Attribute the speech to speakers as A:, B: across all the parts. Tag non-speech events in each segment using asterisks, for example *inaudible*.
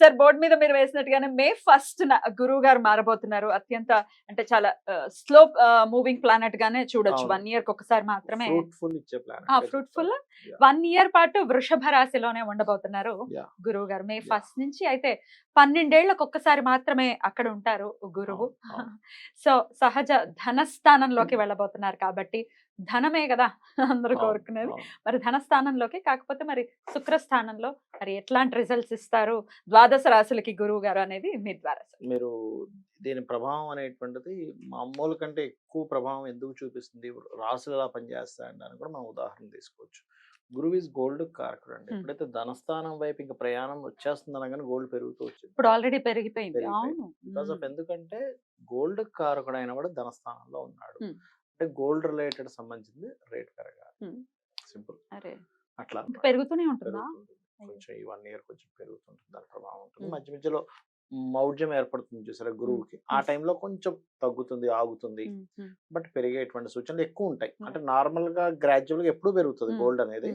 A: Sir board మీద మీరు వేసినట్టుగానే May first గురువు గారు మారబోతున్నారు అత్యంత అంటే చాలా స్లో మూవింగ్ ప్లానెట్ గానే చూడొచ్చు. వన్ ఇయర్ ఒకసారి మాత్రమే
B: ఫ్రూట్ఫుల్.
A: వన్ ఇయర్ పాటు వృషభ రాశిలోనే ఉండబోతున్నారు. గురువు గారు మే. ఫస్ట్ నుంచి అయితే పన్నెండేళ్ళకు ఒక్కసారి మాత్రమే అక్కడ ఉంటారు గురువు. *laughs* సో సహజ ధనస్థానంలోకి వెళ్ళబోతున్నారు కాబట్టి ధనమే కదా అందరూ కోరుకునేది. మరి ధనస్థానంలోకి కాకపోతే మరి శుక్రస్థానంలో మరి ఎట్లాంటి రిజల్ట్స్ ఇస్తారు? ద్వాదశ రాశులకి గురువు గారు అనేది మీ ద్వారా.
B: మీరు దీని ప్రభావం అనేటువంటిది మామూలు కంటే ఎక్కువ ప్రభావం ఎందుకు చూపిస్తుంది? రాసులు ఎలా పనిచేస్తాయండి అని కూడా మనం ఉదాహరణ తీసుకోవచ్చు. గురువు ఈజ్ గోల్డ్ కారకుడు అండి. ఎప్పుడైతే ధనస్థానం వైపు ఇంకా ప్రయాణం వచ్చేస్తుంది అనగానే గోల్డ్ పెరుగుతూ వచ్చింది.
A: ఇప్పుడు ఆల్రెడీ పెరిగిపోయింది.
B: Because of. ఎందుకంటే గోల్డ్ కారకుడు అయిన వాడు ధనస్థానంలో ఉన్నాడు. అంటే గోల్డ్ రిలేటెడ్ సంబంధించింది రేట్ పెరగాలి. సింపుల్. అట్లా
A: పెరుగుతూనే ఉంటుందా.
B: కొంచెం ఈ వన్ ఇయర్ కొంచెం పెరుగుతుంటుంది. దాని ప్రభావం ఉంటుంది. మధ్య మధ్యలో మౌఢ్యం ఏర్పడుతుంది చూసారా గురువుకి. ఆ. టైంలో కొంచెం తగ్గుతుంది ఆగుతుంది. బట్ పెరిగేటువంటి సూచనలు ఎక్కువ ఉంటాయి. అంటే నార్మల్గా గ్రాడ్యువల్గా ఎప్పుడు పెరుగుతుంది. గోల్డ్ అనేది.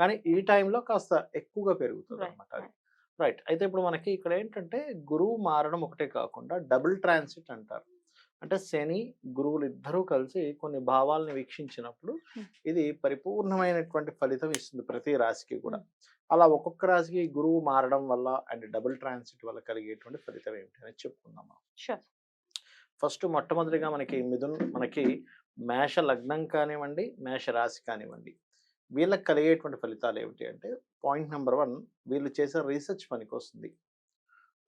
B: కానీ ఈ టైంలో కాస్త ఎక్కువగా పెరుగుతుంది అనమాట అది. రైట్. అయితే ఇప్పుడు మనకి ఇక్కడ ఏంటంటే గురువు మారడం ఒకటే కాకుండా డబుల్ ట్రాన్సిట్ అంటారు. అంటే శని గురువులు ఇద్దరూ కలిసి కొన్ని భావాలను వీక్షించినప్పుడు. ఇది పరిపూర్ణమైనటువంటి ఫలితం ఇస్తుంది ప్రతి రాశికి కూడా. అలా ఒక్కొక్క రాశికి గురువు మారడం వల్ల అండ్ డబుల్ ట్రాన్సిట్ వల్ల కలిగేటువంటి ఫలితం ఏమిటి అనేది చెప్పుకుందాం. ఫస్ట్ మొట్టమొదటిగా మనకి మిథున్ మనకి మేష లగ్నం కానివ్వండి మేష రాశి కానివ్వండి వీళ్ళకి కలిగేటువంటి ఫలితాలు ఏమిటి అంటే పాయింట్ నెంబర్ వన్ వీళ్ళు చేసే రీసెర్చ్ పనికి వస్తుంది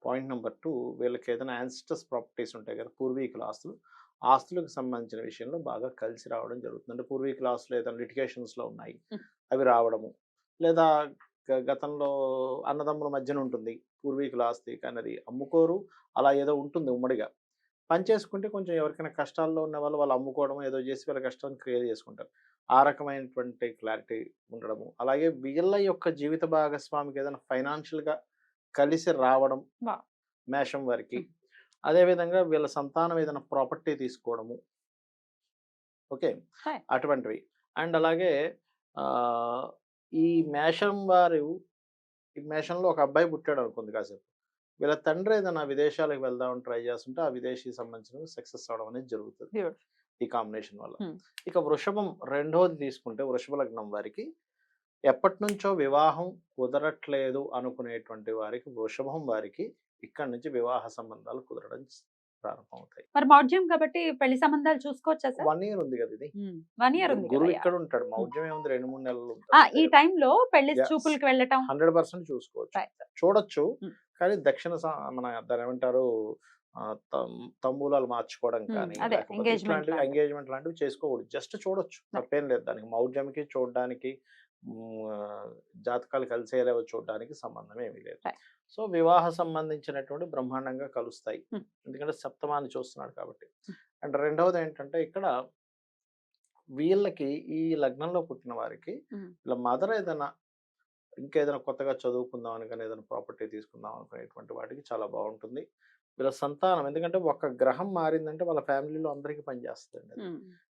B: పాయింట్ నెంబర్ టూ వీళ్ళకి ఏదైనా యాన్సిస్టర్స్ ప్రాపర్టీస్ ఉంటాయి కదా పూర్వీకుల ఆస్తులు. ఆస్తులకు సంబంధించిన విషయంలో బాగా కలిసి రావడం జరుగుతుంది. అంటే పూర్వీకుల ఆస్తులు ఏదైనా లిటిగేషన్స్లో ఉన్నాయి. అవి రావడము. లేదా గతంలో అన్నదమ్ముల మధ్యన ఉంటుంది పూర్వీకుల ఆస్తి కానీ అది అమ్ముకోరు అలా ఏదో ఉంటుంది ఉమ్మడిగా. పని చేసుకుంటే కొంచెం ఎవరికైనా కష్టాల్లో ఉన్న వాళ్ళు వాళ్ళు అమ్ముకోవడం ఏదో చేసి వాళ్ళ కష్టాన్ని క్లియర్ చేసుకుంటారు. ఆ రకమైనటువంటి క్లారిటీ ఉండడము. అలాగే వీళ్ళ యొక్క జీవిత భాగస్వామికి ఏదైనా ఫైనాన్షియల్గా కలిసి రావడం. మేషం వారికి అదేవిధంగా వీళ్ళ సంతానం ఏదైనా ప్రాపర్టీ తీసుకోవడము ఓకే. అటువంటివి అండ్ అలాగే ఆ, ఈ మేషం వారు ఈ మేషంలో ఒక అబ్బాయి పుట్టాడు అనుకుంది కాసేపు వీళ్ళ తండ్రి ఏదైనా విదేశాలకు వెళ్దామని ట్రై చేస్తుంటే ఆ విదేశీ సంబంధించిన సక్సెస్ అవడం అనేది జరుగుతుంది. ఈ కాంబినేషన్ వల్ల. ఇక వృషభం రెండోది తీసుకుంటే వృషభ లగ్నం వారికి ఎప్పటి నుంచో వివాహం కుదరట్లేదు అనుకునేటువంటి వారికి వృషభం వారికి ఇక్కడి నుంచి వివాహ సంబంధాలు కుదరడం ప్రారంభమవుతాయి.
A: మరి మౌఢ్యం కాబట్టి పెళ్ళి సంబంధాలు చూసుకోవచ్చా సార్?
B: వన్ ఇయర్ ఉంది కదా ఇది.
A: వన్ ఇయర్ ఉంది
B: గురువు ఇక్కడ ఉంటాడు మౌఢ్యం ఏముంది? రెండు మూడు నెలలు
A: ఈ టైంలో
B: పెళ్ళి.
A: చూపులకి వెళ్ళటం.
B: హండ్రెడ్ పర్సెంట్ చూసుకోవచ్చు. చూడొచ్చు. కానీ దక్షిణ మన దాని ఏమంటారు? తంబూలాలు మార్చుకోవడం కానీ. ఎంగేజ్మెంట్ లాంటివి. చేసుకోకూడదు. జస్ట్ చూడొచ్చు. తప్పేం లేదు. దానికి మౌఢ్యంకి చూడడానికి జాతకాలు కలిసేలాగా చూడడానికి సంబంధం ఏమీ లేదు. సో వివాహ సంబంధించినటువంటి బ్రహ్మాండంగా కలుస్తాయి. ఎందుకంటే సప్తమాన్ని చూస్తున్నాడు కాబట్టి. అండ్ రెండవది ఏంటంటే ఇక్కడ వీళ్ళకి ఈ లగ్నంలో పుట్టిన వారికి. వీళ్ళ మదర్ ఏదైనా ఇంకేదైనా కొత్తగా చదువుకుందాం అని కానీ ఏదైనా ప్రాపర్టీ తీసుకుందాం అనుకునేటువంటి వాటికి చాలా బాగుంటుంది వీళ్ళ సంతానం ఎందుకంటే ఒక గ్రహం మారిందంటే వాళ్ళ ఫ్యామిలీలో అందరికీ పనిచేస్తుంది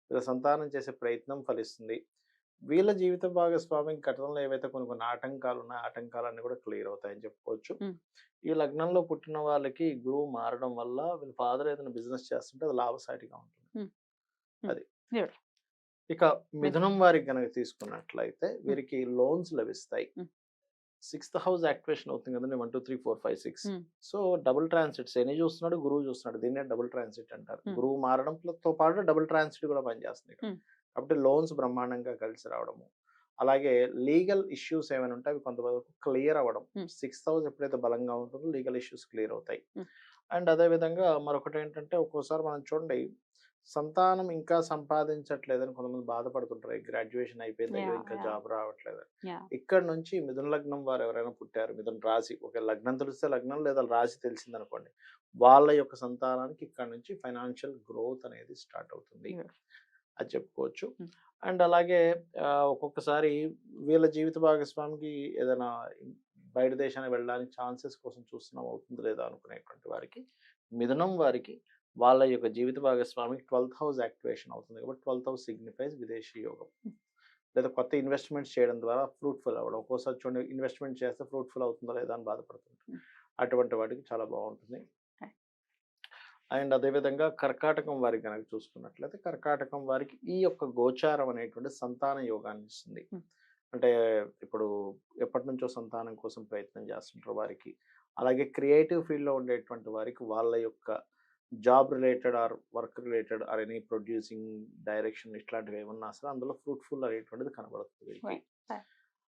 B: వీళ్ళ సంతానం చేసే ప్రయత్నం ఫలిస్తుంది వీళ్ళ జీవిత భాగస్వామి గతంలో ఏవైతే కొన్ని కొన్ని ఆటంకాలు ఉన్నాయో ఆటంకాలన్నీ కూడా క్లియర్ అవుతాయని చెప్పుకోవచ్చు. ఈ లగ్నంలో పుట్టిన వాళ్ళకి గురువు మారడం వల్ల వీళ్ళ ఫాదర్ ఏదైనా బిజినెస్ చేస్తుంటే అది లాభసాటిగా ఉంటుంది. అది. ఇక మిథునం వారికి కనుక తీసుకున్నట్లయితే వీరికి లోన్స్ లభిస్తాయి. సిక్స్త్ హౌస్ యాక్టివేషన్ అవుతుంది కదండి one two three four five six. So double transit శని చూస్తున్నాడు గురువు చూస్తున్నాడు దీన్నే డబుల్ ట్రాన్సిట్ అంటారు. గురువు మారడంతో పాటు డబుల్ ట్రాన్సిట్ కూడా పనిచేస్తుంది. కాబట్టి లోన్స్ బ్రహ్మాండంగా కలిసి రావడము అలాగే లీగల్ ఇష్యూస్ ఏమైనా ఉంటే అవి కొంతవరకు క్లియర్ అవ్వడం. సిక్స్త్ హౌస్ ఎప్పుడైతే బలంగా ఉంటుందో లీగల్ ఇష్యూస్ క్లియర్ అవుతాయి. అండ్ అదే విధంగా మరొకటి ఏంటంటే ఒక్కోసారి మనం చూడండి సంతానం ఇంకా సంపాదించట్లేదని కొంతమంది బాధపడుతుంటారు గ్రాడ్యుయేషన్ అయిపోయింది ఇంకా. జాబ్ రావట్లేదు. ఇక్కడ నుంచి మిథున లగ్నం వారు ఎవరైనా పుట్టారు మిథున రాశి ఒక లగ్నం తెలిస్తే లగ్నం లేదా రాశి తెలిసింది అనుకోండి వాళ్ళ యొక్క సంతానానికి ఇక్కడ నుంచి ఫైనాన్షియల్ గ్రోత్ అనేది స్టార్ట్ అవుతుంది. అది చెప్పుకోవచ్చు. అండ్ అలాగే ఒక్కొక్కసారి వీళ్ళ జీవిత భాగస్వామికి ఏదైనా బయట దేశానికి వెళ్ళడానికి ఛాన్సెస్ కోసం చూస్తున్నాం అవుతుంది లేదా అనుకునేటువంటి వారికి మిథునం వారికి వాళ్ళ యొక్క జీవిత భాగస్వామికి ట్వెల్త్ హౌస్ యాక్టివేషన్ అవుతుంది కాబట్టి ట్వెల్త్ హౌస్ సిగ్నిఫైస్ విదేశీ యోగం లేదా కొత్త ఇన్వెస్ట్మెంట్స్ చేయడం ద్వారా ఫ్రూట్ఫుల్ అవ్వడం ఒక్కోసారి చూడండి ఇన్వెస్ట్మెంట్ చేస్తే ఫ్రూట్ఫుల్ అవుతుందా లేదా అని బాధపడుతుంటారు
A: Hmm.
B: అటువంటి వాటికి చాలా బాగుంటుంది. అండ్ అదేవిధంగా కర్కాటకం వారికి కనుక చూసుకున్నట్లయితే కర్కాటకం వారికి ఈ యొక్క గోచారం అనేటువంటి సంతాన యోగాన్ని ఇస్తుంది. అంటే ఇప్పుడు ఎప్పటి నుంచో సంతానం కోసం ప్రయత్నం చేస్తుంటారు వారికి అలాగే క్రియేటివ్ ఫీల్డ్లో ఉండేటువంటి వారికి వాళ్ళ యొక్క job related or work related or any producing direction ఇట్లాంటివి ఏమన్నా సరే అందులో ఫ్రూట్ఫుల్ అనేటువంటిది కనబడుతుంది.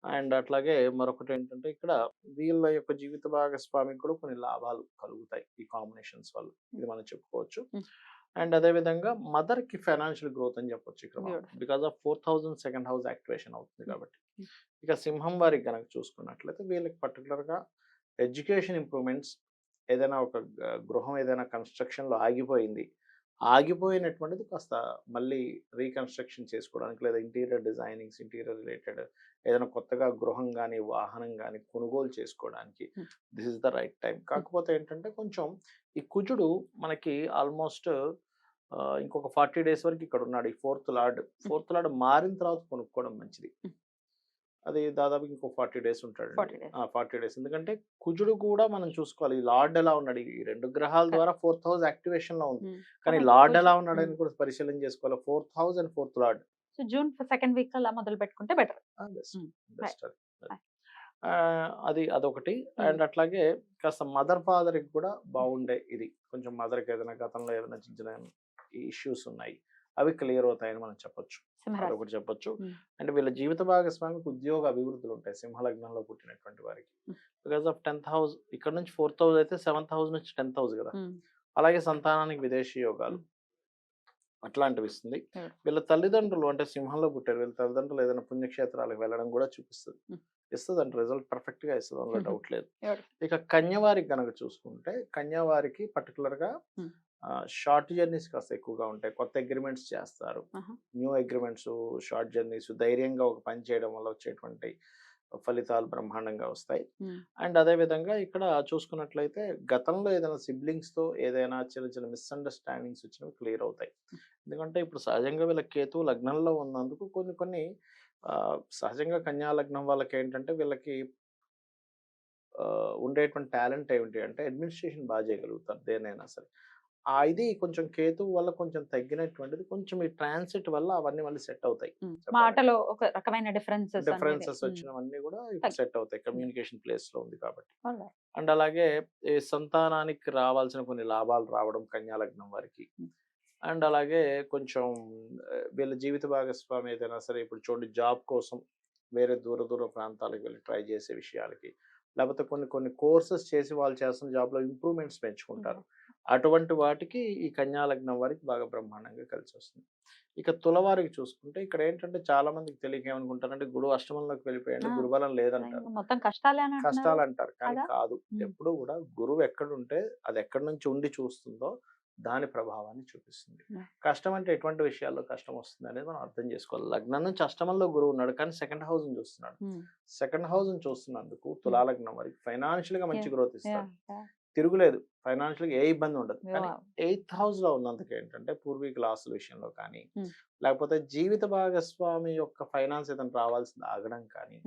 B: అండ్ అట్లాగే మరొకటి ఏంటంటే ఇక్కడ వీళ్ళ యొక్క జీవిత భాగస్వామికి కూడా కొన్ని లాభాలు కలుగుతాయి ఈ కాంబినేషన్స్ వల్ల ఇది మనం చెప్పుకోవచ్చు. అండ్ అదే విధంగా మదర్కి ఫైనాన్షియల్ గ్రోత్ అని చెప్పొచ్చు ఇక్కడ. Because of four thousand second house activation అవుతుంది. కాబట్టి. ఇక సింహం వారికి కనుక చూసుకున్నట్లయితే వీళ్ళకి particular గా ఎడ్యుకేషన్ ఇంప్రూవ్మెంట్స్ ఏదైనా ఒక గృహం ఏదైనా construction లో ఆగిపోయింది ఆగిపోయినటువంటిది కాస్త మళ్ళీ రీకన్స్ట్రక్షన్ చేసుకోవడానికి లేదా ఇంటీరియర్ డిజైనింగ్స్ ఇంటీరియర్ రిలేటెడ్ ఏదైనా కొత్తగా గృహం కానీ వాహనం కానీ కొనుగోలు చేసుకోవడానికి. This is the right time. కాకపోతే ఏంటంటే కొంచెం ఈ కుజుడు మనకి ఆల్మోస్ట్ ఇంకొక ఫార్టీ డేస్ వరకు ఇక్కడ ఉన్నాడు ఈ ఫోర్త్ లార్డ్. ఫోర్త్ లార్డ్ మారిన తర్వాత కొనుక్కోవడం మంచిది. అది దాదాపు ఇంకో ఫార్టీ డేస్ ఉంటాడు
A: 40 days.
B: Forty days. ఎందుకంటే కుజుడు కూడా మనం చూసుకోవాలి. ఈ లార్డ్ ఎలా ఉన్నాడు? ఈ రెండు గ్రహాల ద్వారా ఫోర్త్ హౌస్ యాక్టివేషన్లో ఉంది. కానీ. లార్డ్ ఎలా
A: కొంచెం,
B: ఉన్నాడని కూడా పరిశీలన చేసుకోవాలి. Fourth house and fourth lord.
A: So June second week అలా మొదలు పెట్టుకుంటే బెటర్.
B: అది. అదొకటి. అండ్ అట్లాగే కాస్త మదర్ ఫాదర్కి కూడా బాగుండే ఇది. కొంచెం మదర్కి ఏదైనా గతంలో ఏదైనా చిన్న చిన్న ఇష్యూస్ ఉన్నాయి. అవి క్లియర్ అవుతాయని మనం చెప్పొచ్చు అదొకటి చెప్పొచ్చు. అండ్ వీళ్ళ జీవిత భాగస్వామికి ఉద్యోగ అభివృద్ధులు ఉంటాయి సింహలగ్నంలో పుట్టినటువంటి వారికి. బికాస్ ఆఫ్ టెన్త్ హౌస్ ఇక్కడ నుంచి ఫోర్త్ హౌస్ అయితే సెవెంత్ హౌస్ నుంచి టెన్త్ హౌస్ కదా. అలాగే సంతానానికి విదేశీ యోగాలు అట్లాంటివి ఇస్తుంది. వీళ్ళ తల్లిదండ్రులు అంటే సింహంలో పుట్టారు వీళ్ళ తల్లిదండ్రులు ఏదైనా పుణ్యక్షేత్రాలకు వెళ్ళడం కూడా చూపిస్తుంది. ఇస్తుంది అంటే రిజల్ట్ పర్ఫెక్ట్గా ఇస్తుంది అందులో. డౌట్ లేదు. ఇక కన్యవారికి కనుక చూసుకుంటే కన్యవారికి
A: పర్టికులర్గా.
B: షార్ట్ జర్నీస్ కాస్త ఎక్కువగా ఉంటాయి. కొత్త అగ్రిమెంట్స్ చేస్తారు. న్యూ అగ్రిమెంట్స్ షార్ట్ జర్నీస్ ధైర్యంగా ఒక పని చేయడం వల్ల వచ్చేటువంటి ఫలితాలు బ్రహ్మాండంగా వస్తాయి. అండ్ అదే విధంగా ఇక్కడ చూసుకున్నట్లయితే గతంలో ఏదైనా సిబ్లింగ్స్తో ఏదైనా చిన్న చిన్న మిస్అండర్స్టాండింగ్స్ వచ్చినవి క్లియర్ అవుతాయి. ఎందుకంటే ఇప్పుడు సహజంగా వీళ్ళ కేతు లగ్నంలో ఉన్నందుకు కొన్ని కొన్ని సహజంగా కన్యా లగ్నం వాళ్ళకి ఏంటంటే వీళ్ళకి ఉండేటువంటి టాలెంట్ ఏమిటి అంటే అడ్మినిస్ట్రేషన్ బాగా చేయగలుగుతారు దేనైనా సరే. ఇది కొంచెం కేతు వల్ల కొంచెం తగ్గినటువంటిది. కొంచెం ఈ ట్రాన్సిట్ వల్ల అవన్నీ మళ్ళీ సెట్ అవుతాయి.
A: మాటలో ఒక రకమైన డిఫరెన్సెస్
B: డిఫరెన్సెస్ వచ్చినవన్నీ కూడా సెట్ అవుతాయి. కమ్యూనికేషన్ ప్లేస్లో ఉంది కాబట్టి. అండ్ అలాగే ఈ సంతానానికి రావాల్సిన కొన్ని లాభాలు రావడం కన్యా లగ్నం వారికి. అండ్ అలాగే కొంచెం వీళ్ళ జీవిత భాగస్వామి ఏదైనా సరే ఇప్పుడు చూడండి జాబ్ కోసం వేరే దూర దూర ప్రాంతాలకు వెళ్ళి ట్రై చేసే విషయాలకి లేకపోతే కొన్ని కొన్ని కోర్సెస్ చేసి వాళ్ళు చేస్తున్న జాబ్లో ఇంప్రూవ్మెంట్స్ పెంచుకుంటారు. అటువంటి వాటికి ఈ కన్యా లగ్నం వారికి బాగా బ్రహ్మాండంగా కలిసి వస్తుంది ఇక తులవారికి చూసుకుంటే ఇక్కడ ఏంటంటే చాలా మందికి తెలియక ఏమనుకుంటారంటే గురువు అష్టమంలోకి వెళ్ళిపోయాడు. గురుబలం లేదంటారు
A: కష్టాలే.
B: అంటారు కానీ
A: కదా?
B: ఎప్పుడు కూడా గురువు ఎక్కడుంటే అది ఎక్కడి నుంచి ఉండి చూస్తుందో దాని ప్రభావాన్ని చూపిస్తుంది. కష్టం అంటే ఎటువంటి విషయాల్లో కష్టం వస్తుంది అనేది మనం అర్థం చేసుకోవాలి లగ్నం నుంచి అష్టమంలో గురువు ఉన్నాడు కానీ సెకండ్ హౌస్ చూస్తున్నాడు. సెకండ్ హౌస్ చూస్తున్నందుకు తులాలగ్నం వారికి ఫైనాన్షియల్గా మంచి. గ్రోత్ ఇస్తాడు. తిరుగులేదు ఫైనాన్షియల్గా ఏ ఇబ్బంది ఉండదు కానీ. ఎయిత్ హౌస్లో ఉన్నందుకు ఏంటంటే పూర్వీకుల ఆస్తుల విషయంలో కానీ. లేకపోతే జీవిత భాగస్వామి యొక్క ఫైనాన్స్ ఏదైనా రావాల్సింది ఆగడం కానీ.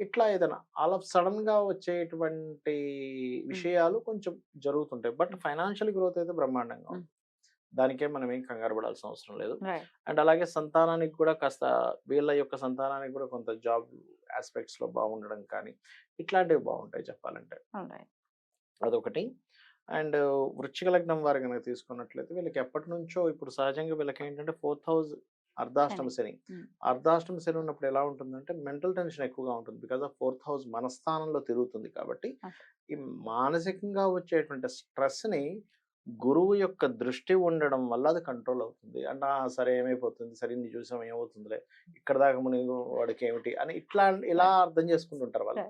B: ఇట్లా ఏదైనా ఆల్ ఆఫ్ సడన్గా వచ్చేటువంటి విషయాలు కొంచెం జరుగుతుంటాయి బట్ ఫైనాన్షియల్ గ్రోత్ అయితే బ్రహ్మాండంగా. ఉంది దానికే మనం ఏం కంగారు పడాల్సిన అవసరం లేదు. అండ్ అలాగే సంతానానికి కూడా కాస్త వీళ్ళ యొక్క సంతానానికి కూడా కొంత జాబ్ ఆస్పెక్ట్స్లో బాగుండడం కానీ ఇట్లాంటివి బాగుంటాయి చెప్పాలంటే. అదొకటి అండ్ వృశ్చిక లగ్నం వారు కనుక తీసుకున్నట్లయితే వీళ్ళకి ఎప్పటి నుంచో ఇప్పుడు సహజంగా వీళ్ళకి ఏంటంటే ఫోర్త్ హౌస్ అర్ధాష్టమ శని. అర్ధాష్టమ శని ఉన్నప్పుడు ఎలా ఉంటుందంటే మెంటల్ టెన్షన్ ఎక్కువగా ఉంటుంది బికాస్ ఆఫ్ ఫోర్త్ హౌస్ మనస్థానంలో తిరుగుతుంది కాబట్టి. ఈ మానసికంగా వచ్చేటువంటి స్ట్రెస్ని గురువు యొక్క దృష్టి ఉండడం వల్ల అది కంట్రోల్ అవుతుంది. అంటే "ఆ, సరే ఏమైపోతుంది? సరే నీ చూసాం ఏమవుతుందిలే? ఇక్కడ దాకా మునిగి వాడికి ఏమిటి? అని ఇట్లా ఇలా అర్థం చేసుకుంటుంటారు వాళ్ళు.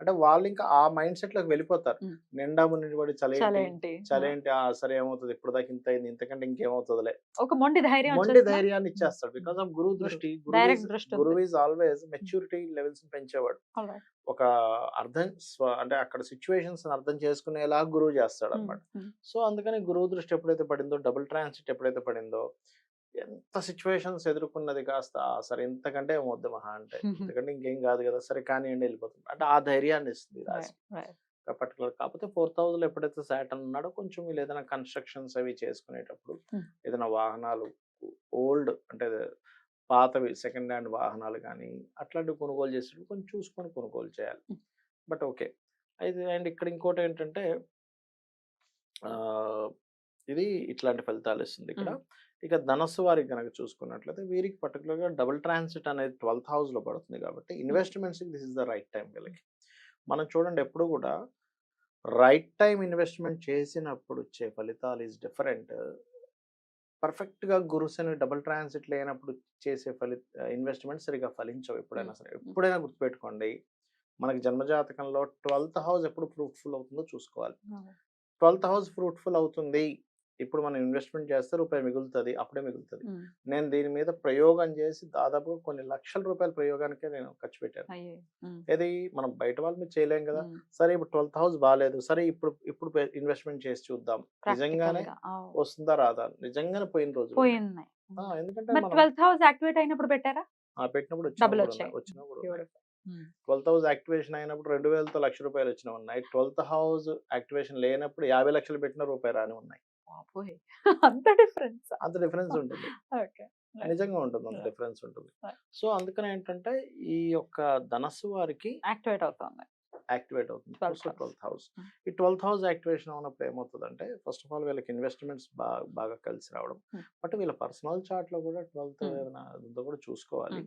B: అంటే వాళ్ళు ఇంకా ఆ మైండ్ సెట్లోకి వెళ్ళిపోతారు. నిండా మునిగి వాడి చలి
A: చాలా
B: ఏంటి?
A: ఏంటి?
B: చలేంటి ఆ సరే ఏమవుతుంది? ఇప్పుడు దాకా ఇంత అయింది. ఇంతకంటే ఇంకేమవుతుందిలే?
A: ఒక మొండి ధైర్యం
B: మొండి? ధైర్యాన్ని ఇచ్చేస్తాడు. బికాస్ ఆఫ్ గురువు దృష్టి. గురువు ఈజ్ ఆల్వేస్ మెచ్యూరిటీ లెవెల్స్ పెంచేవాడు. ఒక అర్థం స్వ- అంటే అక్కడ సిచ్యువేషన్స్ అర్థం చేసుకునేలా గురువు చేస్తాడు అనమాట. సో అందుకని గురువు దృష్టి ఎప్పుడైతే పడిందో డబుల్ ట్రాన్సిట్ ఎప్పుడైతే పడిందో ఎంత సిచ్యువేషన్స్ ఎదుర్కొన్నది కాస్త "ఆ, సరే ఇంతకంటే ఏమొద్దు మహా అంటే *laughs* ఎందుకంటే ఇంకేం కాదు కదా సరే కానివ్వండి వెళ్ళిపోతుంది అంటే ఆ ధైర్యాన్ని ఇస్తుంది రాశి. పర్టికులర్ కాకపోతే ఫోర్త్ హౌస్లో ఎప్పుడైతే సాటర్న్ ఉన్నాడో కొంచెం వీళ్ళు ఏదైనా కన్స్ట్రక్షన్స్ అవి చేసుకునేటప్పుడు. ఏదైనా వాహనాలు ఓల్డ్ అంటే పాతవి సెకండ్ హ్యాండ్ వాహనాలు కానీ అట్లాంటివి కొనుగోలు చేసేటప్పుడు కొంచెం చూసుకొని కొనుగోలు చేయాలి. But okay. అయితే అండ్ ఇక్కడ ఇంకోటి ఏంటంటే ఇది ఇట్లాంటి ఫలితాలు ఇస్తుంది ఇక్కడ. ఇక ధనస్సు వారికి కనుక చూసుకున్నట్లయితే వీరికి పర్టికులర్గా డబుల్ ట్రాన్సిట్ అనేది ట్వెల్త్ హౌస్లో పడుతుంది కాబట్టి investments this is the right time వీళ్ళకి. మనం చూడండి ఎప్పుడు కూడా రైట్ టైం ఇన్వెస్ట్మెంట్ చేసినప్పుడు వచ్చే ఫలితాలు ఈజ్ డిఫరెంట్. పర్ఫెక్ట్గా గురుసని డబుల్ ట్రాన్సిట్ లేనప్పుడు చేసే ఫలిత ఇన్వెస్ట్మెంట్ సరిగా ఫలించవు ఎప్పుడైనా సరే. ఎప్పుడైనా గుర్తుపెట్టుకోండి. మనకి జన్మజాతకంలో ట్వెల్త్ హౌస్ ఎప్పుడు ఫ్రూట్ఫుల్ అవుతుందో చూసుకోవాలి. ట్వెల్త్ హౌస్ ఫ్రూట్ఫుల్ అవుతుంది. ఇప్పుడు మనం ఇన్వెస్ట్మెంట్ చేస్తే రూపాయి మిగులుతుంది అప్పుడే మిగులుతుంది. నేను దీని మీద ప్రయోగం చేసి దాదాపుగా కొన్ని లక్షల రూపాయల ప్రయోగానికే నేను ఖర్చు పెట్టాను. ఏది? మనం బయట వాళ్ళ మీద చేయలేం కదా. సరే ఇప్పుడు ట్వెల్త్ హౌస్ బాగాలేదు సరే ఇప్పుడు ఇప్పుడు ఇన్వెస్ట్మెంట్ చేసి చూద్దాం. నిజంగానే వస్తుందా రాదా? నిజంగానే పోయిన రోజు ఎందుకంటే
A: ట్వెల్త్ హౌస్ యాక్టివేట్ అయినప్పుడు పెట్టారా?
B: ఆ పెట్టినప్పుడు వచ్చినప్పుడు ట్వెల్త్ హౌస్ యాక్టివేషన్ అయినప్పుడు రెండు వేలతో లక్ష రూపాయలు వచ్చిన ఉన్నాయి ట్వెల్త్ హౌస్ యాక్టివేషన్ లేనప్పుడు యాభై లక్షలు పెట్టిన రూపాయి రాని ఉన్నాయి.
A: బాబోయ్. *laughs* అంత డిఫరెన్స్
B: అంత డిఫరెన్స్ ఉంటుంది
A: ఓకే.
B: నిజంగా ఉంటుంది అంత. డిఫరెన్స్ ఉంటుంది. సో అందుకని ఏంటంటే ఈ యొక్క ధనస్సు వారికి
A: యాక్టివేట్ అవుతుంది
B: యాక్టివేట్ అవుతుంది
A: 12th house.
B: Twelfth house. ఈ ట్వెల్త్ హౌస్ యాక్టివేషన్ అవునప్పుడు ఏమవుతుందంటే ఫస్ట్ ఆఫ్ ఆల్ వీళ్ళకి ఇన్వెస్ట్మెంట్స్ బాగా బాగా కలిసి రావడం. బట్ వీళ్ళ పర్సనల్ చార్ట్లో కూడా ట్వెల్త్ కూడా చూసుకోవాలి.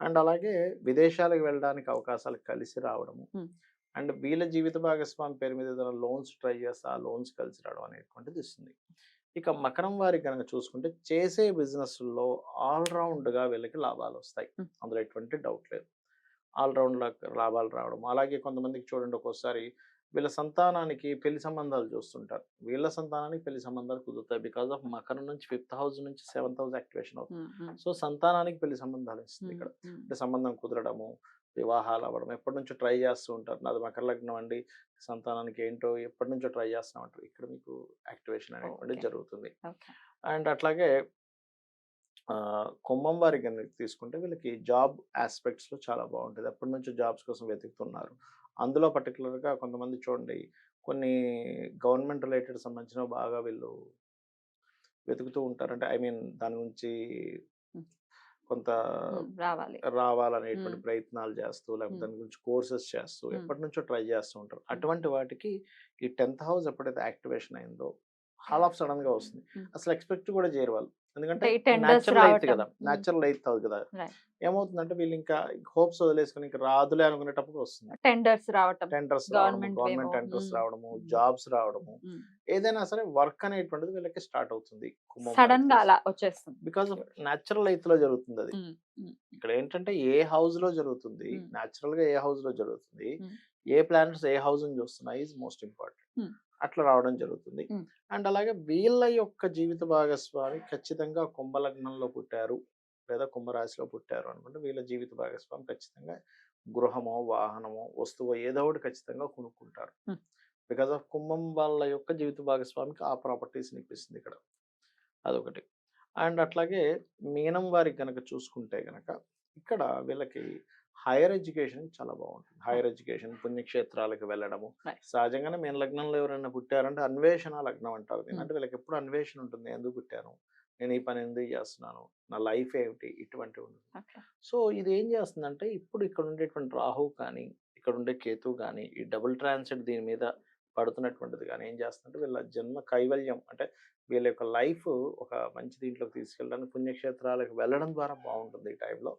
B: అండ్ అలాగే విదేశాలకు వెళ్ళడానికి అవకాశాలు కలిసి రావడము. అండ్ వీళ్ళ జీవిత భాగస్వామి పేరు మీద ఏదైనా లోన్స్ ట్రై చేస్తే ఆ లోన్స్ కలిసి రావడం అనేటువంటిది ఇస్తుంది. ఇక మకరం వారికి కనుక చూసుకుంటే చేసే బిజినెస్లో గా వీళ్ళకి లాభాలు వస్తాయి. అందులో ఎటువంటి డౌట్ లేదు. ఆల్రౌండ్ లాభాలు రావడం అలాగే కొంతమందికి చూడండి ఒక్కోసారి వీళ్ళ సంతానానికి పెళ్ళి సంబంధాలు చూస్తుంటారు. వీళ్ళ సంతానానికి పెళ్ళి సంబంధాలు కుదురుతాయి. బికాస్ ఆఫ్ మకరం నుంచి ఫిఫ్త్ హౌస్ నుంచి సెవెంత్ హౌస్ యాక్టివేషన్ అవుతుంది. సో సంతానానికి పెళ్ళి సంబంధాలు ఇస్తుంది ఇక్కడ. అంటే సంబంధం కుదరడము వివాహాలు అవ్వడం ఎప్పటి నుంచో ట్రై చేస్తూ ఉంటారు నాది మకర లగ్నం అండి సంతానానికి ఏంటో ఎప్పటి నుంచో ట్రై చేస్తున్నాం అంటారు ఇక్కడ మీకు యాక్టివేషన్ అనేటువంటిది. జరుగుతుంది. అండ్ అట్లాగే కుంభం వారి కనుక తీసుకుంటే వీళ్ళకి జాబ్ ఆస్పెక్ట్స్లో చాలా బాగుంటుంది ఎప్పటి నుంచో జాబ్స్ కోసం వెతుకుతున్నారు అందులో particular గా కొంతమంది చూడండి కొన్ని గవర్నమెంట్ రిలేటెడ్ సంబంధించిన బాగా వీళ్ళు వెతుకుతూ ఉంటారు అంటే ఐ మీన్ దాని గురించి. కొంత
A: రావాలి
B: రావాలనేటువంటి. ప్రయత్నాలు చేస్తూ లేకపోతే. దాని గురించి కోర్సెస్ చేస్తూ. ఎప్పటి నుంచో ట్రై చేస్తూ ఉంటారు అటువంటి వాటికి ఈ టెన్త్ హౌస్ ఎప్పుడైతే యాక్టివేషన్ అయిందో హాల్ ఆఫ్ సడన్గా వస్తుంది. అసలు ఎక్స్పెక్ట్ కూడా చేయరు వాళ్ళు ఎందుకంటే న్యాచురల్ అయితే. కదా. న్యాచురల్ అయితే కదా
A: Right.
B: ఏమవుతుందంటే వీళ్ళు ఇంకా హోప్స్ వదిలేసుకుని ఇంకా రాదులే అనుకునేటప్పుడు వస్తుంది
A: టెండర్స్ రావటం
B: టెండర్స్ రావడము
A: Government
B: గవర్నమెంట్ టెండర్స్. రావడము. జాబ్స్ రావడము. ఏదైనా సరే వర్క్ అనేటువంటిది వీళ్ళకి స్టార్ట్ అవుతుంది
A: సడన్గా అలా వచ్చేస్తుంది
B: బికాస్ ఆఫ్ న్యాచురల్ ఎయిత్లో జరుగుతుంది అది ఇక్కడ ఏంటంటే ఏ హౌస్లో జరుగుతుంది. న్యాచురల్గా ఏ హౌస్లో జరుగుతుంది. ఏ ప్లానెట్స్ ఏ హౌస్ చూస్తున్నాయి ఈజ్ మోస్ట్ ఇంపార్టెంట్. అట్లా రావడం జరుగుతుంది. అండ్ అలాగే వీళ్ళ యొక్క జీవిత భాగస్వామి ఖచ్చితంగా కుంభలగ్నంలో పుట్టారు లేదా కుంభరాశిలో పుట్టారు అనుకుంటే వీళ్ళ జీవిత భాగస్వామి ఖచ్చితంగా గృహమో వాహనమో వస్తువు ఏదో ఒకటి ఖచ్చితంగా కొనుక్కుంటారు. బికాస్ ఆఫ్ కుంభం వాళ్ళ యొక్క జీవిత భాగస్వామికి ఆ ప్రాపర్టీస్ ఇప్పిస్తుంది ఇక్కడ అదొకటి అండ్ అట్లాగే మీనం వారికి కనుక చూసుకుంటే కనుక ఇక్కడ వీళ్ళకి హైయర్ ఎడ్యుకేషన్ చాలా బాగుంటుంది. హైయర్ ఎడ్యుకేషన్ పుణ్యక్షేత్రాలకు వెళ్ళడము. సహజంగానే మీన లగ్నంలో ఎవరైనా పుట్టారంటే అన్వేషణ లగ్నం అంటారు. అంటే వీళ్ళకి ఎప్పుడు అన్వేషణ ఉంటుంది. ఎందుకు పుట్టాను? నేను ఈ పని ఎందుకు చేస్తున్నాను? నా లైఫ్ ఏమిటి? ఇటువంటివి ఉంటుంది. సో ఇది ఏం చేస్తుందంటే ఇప్పుడు ఇక్కడ ఉండేటువంటి రాహు కానీ ఇక్కడ ఉండే కేతు కానీ ఈ డబుల్ ట్రాన్సిట్ దీని మీద పడుతున్నటువంటిది కానీ ఏం చేస్తుందంటే వీళ్ళ జన్మ కైవల్యం అంటే వీళ్ళ యొక్క లైఫ్ ఒక మంచి దీంట్లోకి తీసుకెళ్ళడానికి పుణ్యక్షేత్రాలకు వెళ్ళడం ద్వారా బాగుంటుంది ఈ టైంలో.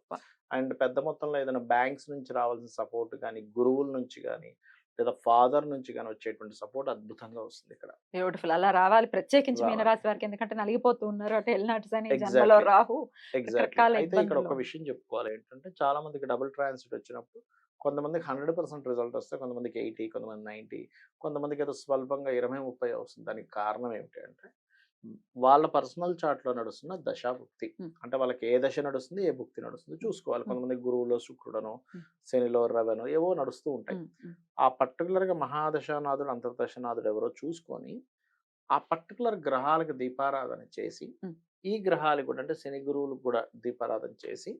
B: అండ్ పెద్ద మొత్తంలో ఏదైనా బ్యాంక్స్ నుంచి రావాల్సిన సపోర్ట్ కానీ గురువుల నుంచి కానీ లేదా ఫాదర్ నుంచి కానీ వచ్చేటువంటి సపోర్ట్ అద్భుతంగా వస్తుంది ఇక్కడ
A: బ్యూటిఫుల్ అలా రావాలి ప్రత్యేకించి. మీనరాశి వారికి ఎందుకంటే నలిగిపోతూ ఉన్నారు అటు వెళ్ళినట్టు. జన్మలో రాహు
B: ఎగ్జాక్ట్లీ
A: రకరకాల
B: అయితే ఇక్కడ ఒక. విషయం చెప్పుకోవాలి ఏంటంటే చాలా మందికి డబుల్ ట్రాన్సిట్ వచ్చినప్పుడు కొంతమందికి హండ్రెడ్ పర్సెంట్ రిజల్ట్ వస్తే కొంతమందికి ఎయిటీ కొంతమంది నైంటీ కొంతమందికి ఏదో స్వల్పంగా ఇరవై ముప్పై వస్తుంది దానికి కారణం ఏమిటి అంటే వాళ్ళ పర్సనల్ చార్ట్లో నడుస్తున్న దశాభుక్తి. అంటే వాళ్ళకి ఏ దశ నడుస్తుంది ఏ భుక్తి నడుస్తుంది చూసుకోవాలి. కొంతమంది గురువులో శుక్రుడనో. శనిలో రవనో ఏవో నడుస్తూ ఉంటాయి ఆ పర్టికులర్గా మహాదశనాథుడు అంతర్దశనాథుడు ఎవరో చూసుకొని ఆ పర్టికులర్ గ్రహాలకు దీపారాధన చేసి. ఈ గ్రహాలకు కూడా అంటే శని గురువులకు కూడా దీపారాధన చేసి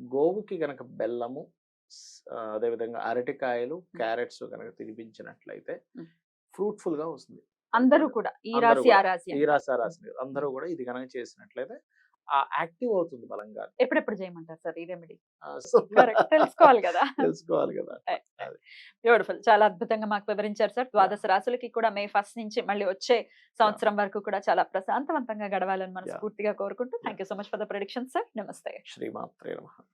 B: గోవుకి గనక బెల్లము అదేవిధంగా అరటికాయలు క్యారెట్స్ కనుక తినిపించినట్లయితే. ఫ్రూట్ఫుల్గా వస్తుంది.
A: అందరూ కూడా ఈ రాశి ఆ. రాశి
B: ఈ రాశి ఆ రాశి అందరూ కూడా ఇది కనుక చేసినట్లయితే ఆ యాక్టివ్ అవుతుంది బలంగా
A: ఎప్పుడెప్పుడు చేయమంటారు సార్ ఈ రెమెడీ? తెలుసుకోవాలి కదా. *laughs*
B: తెలుసుకోవాలి కదా
A: బ్యూటిఫుల్. చాలా అద్భుతంగా మాకు వివరించారు సార్. ద్వాదశ రాశులకి కూడా మే ఫస్ట్ నుంచి మళ్ళీ వచ్చే సంవత్సరం వరకు కూడా చాలా ప్రశాంతవంతంగా గడవాలని మనస్ఫూర్తిగా కోరుకుంటూ thank you so much for the prediction sir. నమస్తే.
B: శ్రీమాత్రే నమః.